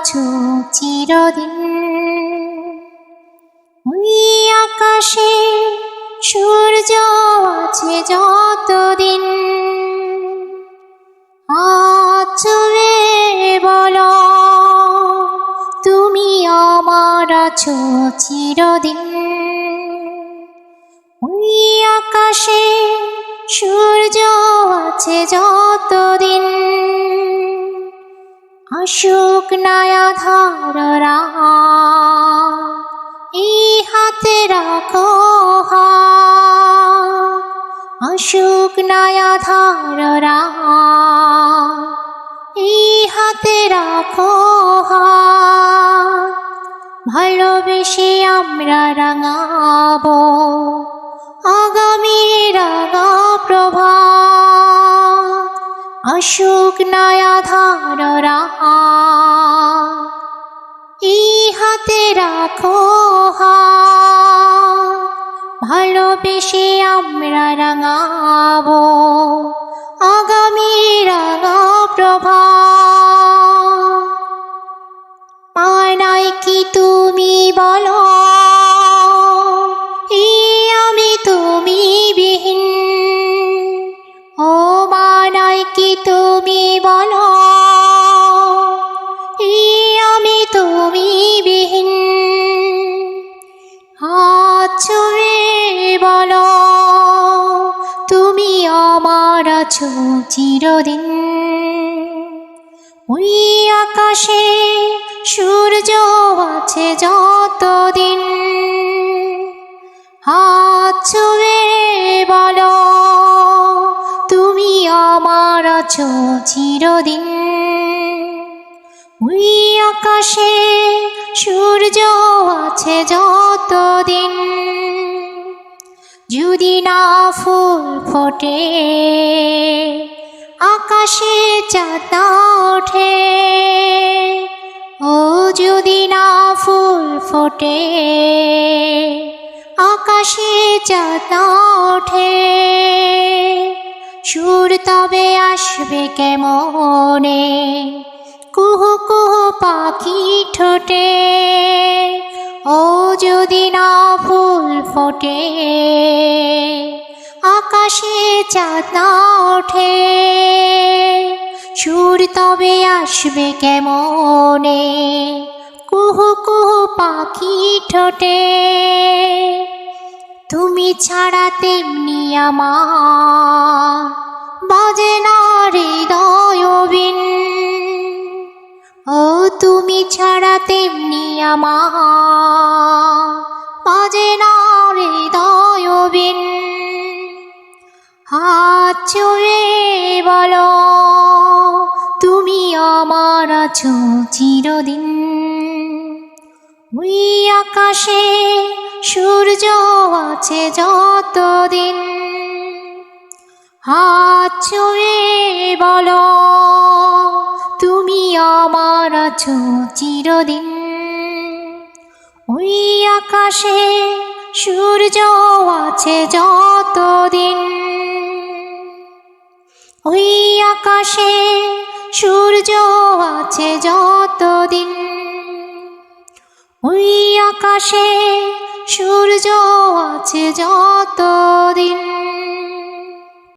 আছো চিরদিন। ওই আকাশে সূর্য আছে যতদিন। আচলে বলো, তুমি আমার আছো চিরদিন। ওই আকাশে সূর্য আছে যতদিন। অশোক নয়া ধাররা এই হাতে রাখো। অশোক নয়া ধাররা এই হাতে রাখো। ভালোবেসে আমরা রাঙাবো আগামী রাঙা প্রভা অশোক নয়া ধাররা এই হাতে রাখো। ভালোবেসে আমরা রাঙাবো। আগামী রাঙা প্রভা। পানাই কি তুমি বলো? কি তুমি বলো আমি তুমি বিহীন। হাত ছুঁয়ে বলো, তুমি আমার আছো চিরদিন। ওই আকাশে সূর্য আছে যতদিন। হাত বলো আছো চিরদিন। ওই আকাশে সূর্য আছে যতদিন। যদি না ফুল ফোটে, আকাশে চাঁদ ওঠে। ও যদি না ফুল ফোটে, আকাশে চাঁদ ওঠে। সুর তবে আসবে কেমনে? কুহু কুহু পাখি ঠোঁটে, ও যদি না ফুল ফোটে, আকাশে চাঁদ না ওঠে, সুর তবে আসবে কেমনে? কুহু কুহু পাখি ঠোঁটে, তুমি ছাড়া তেমনি আমার ছাড়া তেমনি আমার বাজে না হৃদয় বিন। হাত ছুঁয়ে বলো, তুমি আমার আছো চিরদিন। ওই আকাশে সূর্য আছে যতদিন। হাত ছুঁয়ে বলো তুমি আমার আছো চিরদিন। ওই আকাশে সূর্য আছে যতদিন। ওই আকাশে সূর্য আছে যতদিন। ওই আকাশে সূর্য আছে যতদিন।